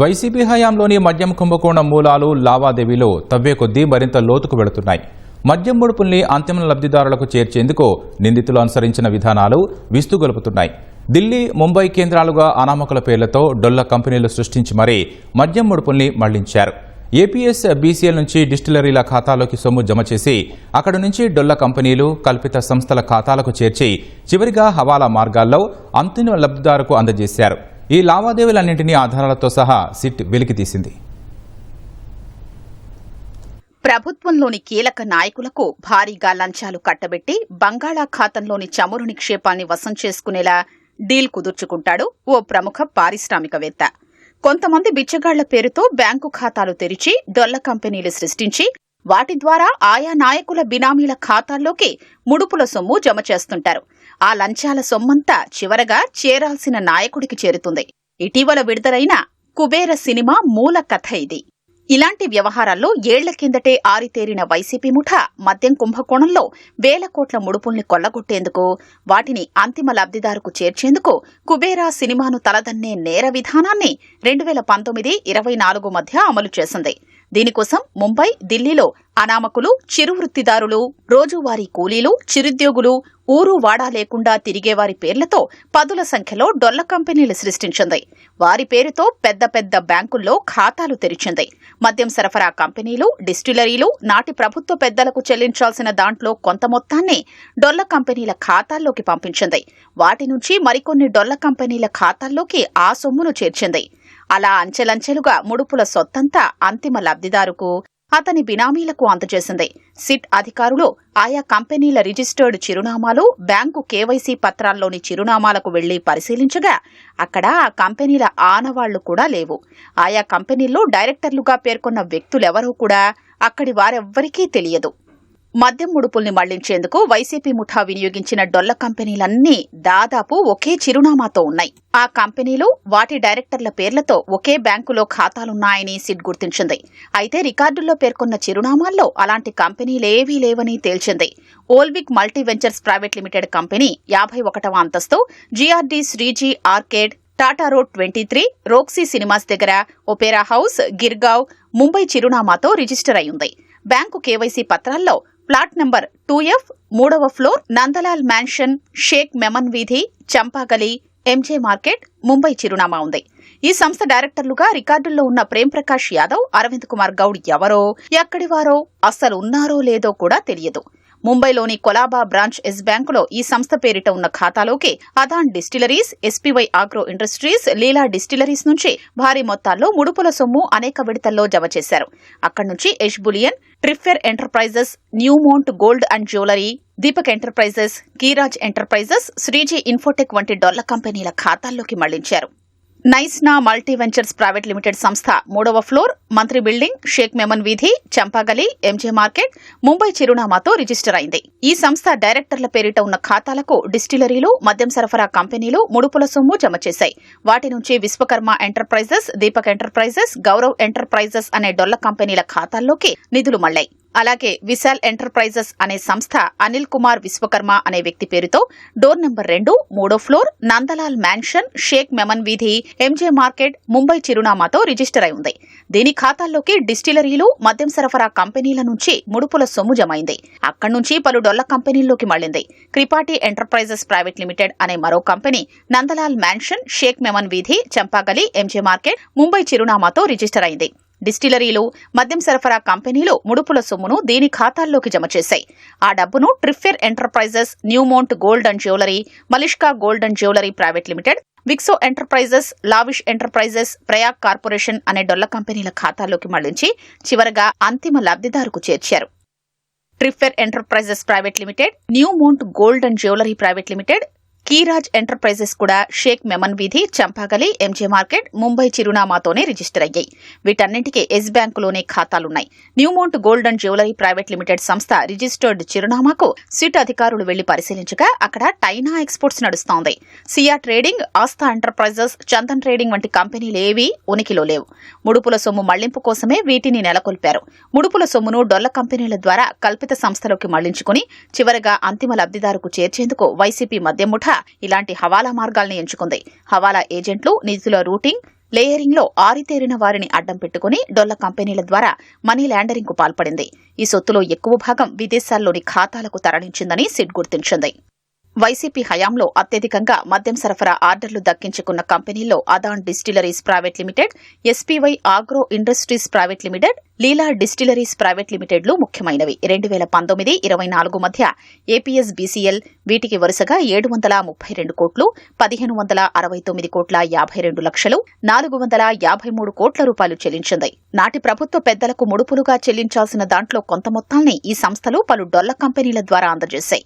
YCP హయాంలోని మద్యం కుంభకోణం మూలాలు లావాదేవీలు తవ్వే కొద్దీ మరింత లోతుకు వెళుతున్నాయి. మద్యం ముడుపుల్ని అంతిమ లబ్ధిదారులకు చేర్చేందుకు నిందితులు అనుసరించిన విధానాలు విస్తుగొలుపుతున్నాయి. ఢిల్లీ ముంబై కేంద్రాలుగా అనామకుల పేర్లతో డొల్ల కంపెనీలు సృష్టించి మరీ మద్యం ముడుపుల్ని మళ్ళించారు. ఏపీఎస్ బీసీఎల్ నుంచి డిస్టిలరీల ఖాతాలోకి సొమ్ము జమ చేసి అక్కడి నుంచి డొల్ల కంపెనీలు కల్పిత సంస్థల ఖాతాలకు చేర్చి చివరిగా హవాలా మార్గాల్లో అంతిమ లబ్ధిదారుకు అందజేశారు. ఈ లావాదేవీలన్నింటినీ ఆధారాలతో సహా సిట్ వెలికితీసింది. ప్రభుత్వంలోని కీలక నాయకులకు భారీగా లంచాలు కట్టబెట్టి బంగాళాఖాతంలోని చమురు నిక్షేపాన్ని వశం చేసుకునేలా డీల్ కుదుర్చుకుంటాడు ఓ ప్రముఖ పారిశ్రామికవేత్త. కొంతమంది బిచ్చగాళ్ళ పేరుతో బ్యాంకు ఖాతాలు తెరిచి డొల్ల కంపెనీలు సృష్టించి వాటి ద్వారా ఆయా నాయకుల బినామీల ఖాతాల్లోకి ముడుపుల సొమ్ము జమ చేస్తుంటారు. ఆ లంచాల సొమ్మంతా చివరగా చేరాల్సిన నాయకుడికి చేరుతుంది. ఇటీవల విడుదలైన కుబేర సినిమా మూల కథ ఇది. ఇలాంటి వ్యవహారాల్లో ఏళ్ళ కిందటే ఆరితేరిన వైసీపీ ముఠ మద్యం కుంభకోణంలో వేల కోట్ల ముడుపుల్ని కొల్లగొట్టేందుకు వాటిని అంతిమ లబ్ధిదారుకు చేర్చేందుకు కుబేరా సినిమాను తలదన్నే నేర విధానాన్ని రెండు వేల పంతొమ్మిది ఇరవై నాలుగు మధ్య అమలు చేసింది. దీనికోసం ముంబై ఢిల్లీలో అనామకులు చిరు వృత్తిదారులు రోజువారీ కూలీలు చిరుద్యోగులు ఊరు వాడా లేకుండా తిరిగేవారి పేర్లతో పదుల సంఖ్యలో డొల్ల కంపెనీలు సృష్టించింది. వారి పేరుతో పెద్ద పెద్ద బ్యాంకుల్లో ఖాతాలు తెరిచింది. మద్యం సరఫరా కంపెనీలు డిస్టిలరీలు నాటి ప్రభుత్వ పెద్దలకు చెల్లించాల్సిన దాంట్లో కొంత మొత్తాన్ని డొల్ల కంపెనీల ఖాతాల్లోకి పంపించింది. వాటి నుంచి మరికొన్ని డొల్ల కంపెనీల ఖాతాల్లోకి ఆ సొమ్మును చేర్చింది. అలా అంచెలంచెలుగా ముడుపుల సొత్తంతా అంతిమ లబ్ధిదారుకు అతని బినామీలకు అందజేసింది. సిట్ అధికారులు ఆయా కంపెనీల రిజిస్టర్డ్ చిరునామాలు బ్యాంకు కేవైసీ పత్రాల్లోని చిరునామాలకు వెళ్ళి పరిశీలించగా అక్కడ ఆ కంపెనీల ఆనవాళ్ళు కూడా లేవు. ఆయా కంపెనీల్లో డైరెక్టర్లుగా పేర్కొన్న వ్యక్తులెవరూ కూడా అక్కడి వారెవ్వరికీ తెలియదు. మద్యం ముడుపుల్ని మళ్ళించేందుకు వైసీపీ ముఠా వినియోగించిన డొల్ల కంపెనీలన్నీ దాదాపు ఒకే చిరునామాతో ఉన్నాయి. ఆ కంపెనీలు వాటి డైరెక్టర్ల పేర్లతో ఒకే బ్యాంకులో ఖాతాలున్నాయని సిట్ గుర్తించింది. అయితే రికార్డుల్లో పేర్కొన్న చిరునామాల్లో అలాంటి కంపెనీలేవీ లేవని తేల్చింది. Olvik multi ventures private limited company యాభై ఒకటవ అంతస్తు GRD Shreeji arcade Tata road twenty three Roxy cinemas దగ్గర ఒపేరా హౌస్ గిర్గావ్ ముంబై చిరునామాతో రిజిస్టర్ అయింది బ్యాంకు కేవైసీ పత్రాల్లో ప్లాట్ నంబర్ టూ ఎఫ్ మూడవ ఫ్లోర్ నందలాల్ మ్యాన్షన్ షేక్ మెమన్ వీధి చంపాగలి ఎంజే మార్కెట్ ముంబై చిరునామా ఉంది. ఈ సంస్థ డైరెక్టర్లుగా రికార్డుల్లో ఉన్న ప్రేమ్ ప్రకాష్ యాదవ్ అరవింద్ కుమార్ గౌడ్ ఎవరో ఎక్కడివారో అస్సలు ఉన్నారో లేదో కూడా తెలియదు. ముంబైలోని కొలాబా బ్రాంచ్ ఎస్ బ్యాంకులో ఈ సంస్థ పేరిట ఉన్న ఖాతాలోకి Adan distilleries SPY agro industries Leela distilleries నుంచి భారీ మొత్తాల్లో ముడుపుల సొమ్ము అనేక విడతల్లో జమ చేశారు. అక్కడి నుంచి ఎష్బులియన్ Trifer enterprises Newmount gold and jewellery Deepak enterprises Keeraj enterprises Shreeji infotech వంటి డొల్ల కంపెనీల ఖాతాల్లోకి మళ్ళించారు. నైస్నా మల్టీ వెంచర్స్ ప్రైవేట్ లిమిటెడ్ సంస్థ మూడవ ఫ్లోర్ మంత్రి బిల్డింగ్ షేక్ మెమన్ వీధి చంపాగలి ఎంజే మార్కెట్ ముంబై చిరునామాతో రిజిస్టర్ అయింది. ఈ సంస్థ డైరెక్టర్ల పేరిట ఉన్న ఖాతాలకు డిస్టిలరీలు మద్యం సరఫరా కంపెనీలు ముడుపుల సొమ్ము జమ చేశాయి. వాటి నుంచి Vishwakarma enterprises Deepak enterprises Gaurav enterprises అనే డొల్ల కంపెనీల ఖాతాల్లోకి నిధులు మళ్ళాయి అలాగే విశాల్ ఎంటర్ప్రైజెస్ అనే సంస్థ అనిల్ కుమార్ విశ్వకర్మ అనే వ్యక్తి పేరుతో డోర్ నెంబర్ రెండు మూడో ఫ్లోర్ నందలాల్ మ్యాన్షన్ షేక్ మెమన్ వీధి ఎంజే మార్కెట్ ముంబై చిరునామాతో రిజిస్టర్ అయి ఉంది. దీని ఖాతాల్లోకి డిస్టిలరీలు మద్యం సరఫరా కంపెనీల నుంచి ముడుపుల సొమ్ము జమైంది. అక్కడి నుంచి పలు డొల్ల కంపెనీల్లోకి మళ్ళింది క్రిపాటి ఎంటర్ప్రైజెస్ ప్రైవేట్ లిమిటెడ్ అనే మరో కంపెనీ నందలాల్ మ్యాన్షన్ షేక్ మెమన్ వీధి చంపాగలి ఎంజే మార్కెట్ ముంబై చిరునామాతో రిజిస్టర్ అయింది. డిస్టిలరీలు మద్యం సరఫరా కంపెనీలు ముడుపుల సొమ్మును దీని ఖాతాల్లోకి జమ చేశాయి. ఆ డబ్బును Trifer enterprises Newmount gold and jewellery Malishka gold and jewellery private limited Vixo enterprises lavish enterprises Prayag corporation అనే డొల్ల కంపెనీల ఖాతాల్లోకి మళ్ళించి చివరగా అంతిమ లబ్ధిదారుకు చేర్చారు. Trifer enterprises private limited Newmont gold and jewellery private limited Keeraj enterprises కూడా షేక్ మెమన్ వీధి చంపాగలి ఎంజే మార్కెట్ ముంబై చిరునామాతోనే రిజిస్టర్ అయ్యాయి. వీటన్నింటికీ ఎస్ బ్యాంకులోనే ఖాతాలున్నాయి. Newmount gold and jewellery private limited సంస్థ రిజిస్టర్డ్ చిరునామాకు సిట్ అధికారులు వెళ్ళి పరిశీలించగా అక్కడ టైనా ఎక్స్పోర్ట్స్ నడుస్తోంది. Siya trading Aastha enterprises Chandan trading వంటి కంపెనీలు ఏవీ ఉనికిలో లేవు. ముడుపుల సొమ్ము మళ్ళింపు కోసమే వీటిని నెలకొల్పారు. ముడుపుల సొమ్మును డొల్ల కంపెనీల ద్వారా కల్పిత సంస్థలోకి మళ్ళించుకుని చివరగా అంతిమ లబ్ధిదారుకు చేర్చేందుకు వైసీపీ మద్యం ఇలాంటి హవాలా మార్గాల్ని ఎంచుకుంది. హవాలా ఏజెంట్లు నిధుల రూటింగ్ లేయరింగ్లో ఆరితేరిన వారిని అడ్డం పెట్టుకుని డొల్ల కంపెనీల ద్వారా మనీ లాండరింగ్కు పాల్పడింది. ఈ సొత్తులో ఎక్కువ భాగం విదేశాల్లోని ఖాతాలకు తరలించిందని సిట్ గుర్తించింది. వైసీపీ హయాంలో అత్యధికంగా మద్యం సరఫరా ఆర్డర్లు దక్కించుకున్న కంపెనీల్లో Adan distilleries private limited SPY agro industries private limited Leela distilleries private లిమిటెడ్లు ముఖ్యమైనవి. రెండు వేల పంతొమ్మిది ఇరవై నాలుగు మధ్య ఏపీఎస్ బీసీఎల్ వీటికి వరుసగా ఏడు వందల ముప్పై రెండు కోట్లు పదిహేను వందల అరవై తొమ్మిది కోట్ల యాభై రెండు లక్షలు నాలుగు వందల యాభై మూడు కోట్ల రూపాయలు చెల్లించింది. నాటి ప్రభుత్వ పెద్దలకు ముడుపులుగా చెల్లించాల్సిన దాంట్లో కొంత మొత్తాన్ని ఈ సంస్థలు పలు డొల్ల కంపెనీల ద్వారా అందజేశాయి.